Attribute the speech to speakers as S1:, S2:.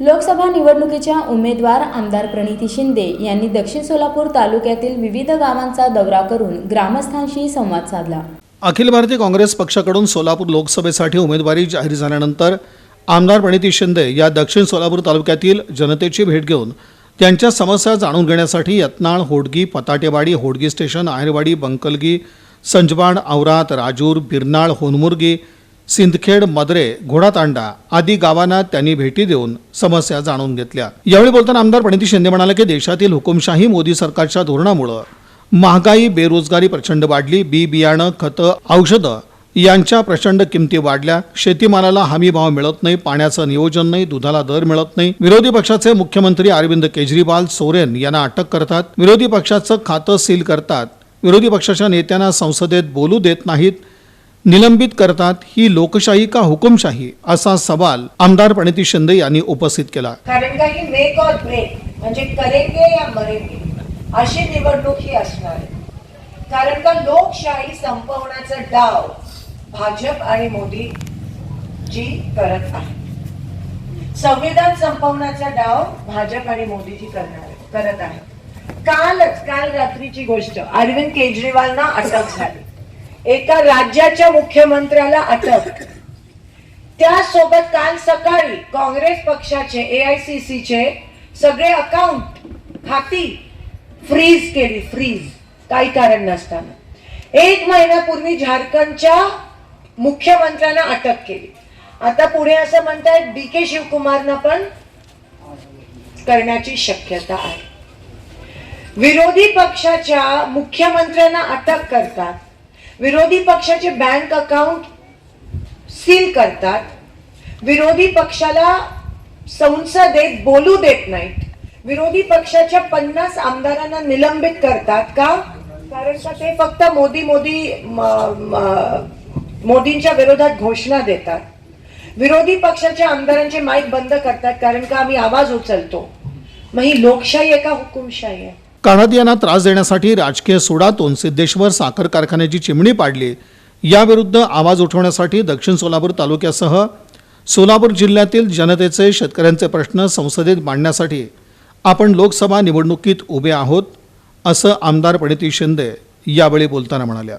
S1: लोकसभा निवडणुकीच्या उमेदवार आमदार प्रणिती शिंदे यांनी दक्षिण सोलापूर तालुक्यातील विविध गावांचा दौरा करून ग्रामस्थांशी संवाद साधला.
S2: अखिल भारतीय काँग्रेस पक्षाकडून सोलापूर लोकसभेसाठी उमेदवारी जाहीर झाल्यानंतर आमदार प्रणिती शिंदे या दक्षिण सोलापूर तालुक्यातील जनतेची भेट घेऊन त्यांच्या समस्या जाणून घेण्यासाठी यत्नाळ होडगी पताटेवाडी होडगी स्टेशन आहेरवाडी बंकलगी संजवाण औरात राजूर बिरनाळ होनमुर्गी सिंदखेड मदरे घोडातांडा आदी गावांना त्यांनी भेटी देऊन समस्या जाणून घेतल्या. यावेळी बोलताना आमदार प्रणिती शिंदे म्हणाले की देशातील हुकुमशाही मोदी सरकारच्या धोरणामुळं महागाई बेरोजगारी प्रचंड वाढली. बी बियाणं खतं औषधं यांच्या प्रचंड किमती वाढल्या. शेतीमालाला हमी भाव मिळत नाही. पाण्याचं नियोजन नाही. दुधाला दर मिळत नाही. विरोधी पक्षाचे मुख्यमंत्री अरविंद केजरीवाल सोरेन यांना अटक करतात. विरोधी पक्षाचं खातं सील करतात. विरोधी पक्षाच्या नेत्यांना संसदेत बोलू देत नाहीत. निलंबित करतात ही लोकशाही का हुकुमशाही असा सवाल आमदार प्रणिती शिंदे यांनी उपस्थित केला.
S3: कारण का ही मेक और ब्रेक म्हणजे करेंगे या मरेंगे अशी निवडणूक ही असणार कारण का लोकशाही संपवण्याचा डाव भाजप आणि मोदी जी करत आहे संविधान संपवण्याचा डाव भाजप आणि मोदीजी करणार करत आहे कालच काल रात्रीची गोष्ट अरविंद केजरीवालना अटक झाली. एका राज्याच्या मुख्यमंत्र्याला अटक. त्यासोबत काल सकाळी काँग्रेस पक्षाचे एआयसीसीचे सगळे अकाउंट खाती फ्रीज केली फ्रीज काही कारण नसताना. एक महिन्यापूर्वी झारखंडच्या मुख्यमंत्र्यांना अटक केली. आता पुढे असं म्हणतायत डी के शिवकुमारना पण करण्याची शक्यता आहे. विरोधी पक्षाच्या मुख्यमंत्र्यांना अटक करतात. विरोधी पक्षाचे बँक अकाउंट सील करतात. विरोधी पक्षाला संसदेत बोलू देत नाहीत. विरोधी पक्षाच्या पन्नास आमदारांना निलंबित करतात का? कारण का ते फक्त मोदी मोदी मोदींच्या विरोधात घोषणा देतात. विरोधी पक्षाच्या आमदारांचे माईक बंद करतात कारण का आम्ही आवाज उचलतो. मग ही लोकशाही आहे का हुकुमशाही आहे?
S2: कानदियांना त्रास देण्यासाठी राजकीय सोडातून सिद्धेश्वर साखर कारखान्याची चिमणी पाडली. याविरुद्ध आवाज उठवण्यासाठी दक्षिण सोलापूर तालुक्यासह सोलापूर जिल्ह्यातील जनतेचे शेतकऱ्यांचे प्रश्न संसदेत मांडण्यासाठी आपण लोकसभा निवडणुकीत उभे आहोत असं आमदार प्रणिती शिंदे यावेळी बोलताना म्हणाल्या.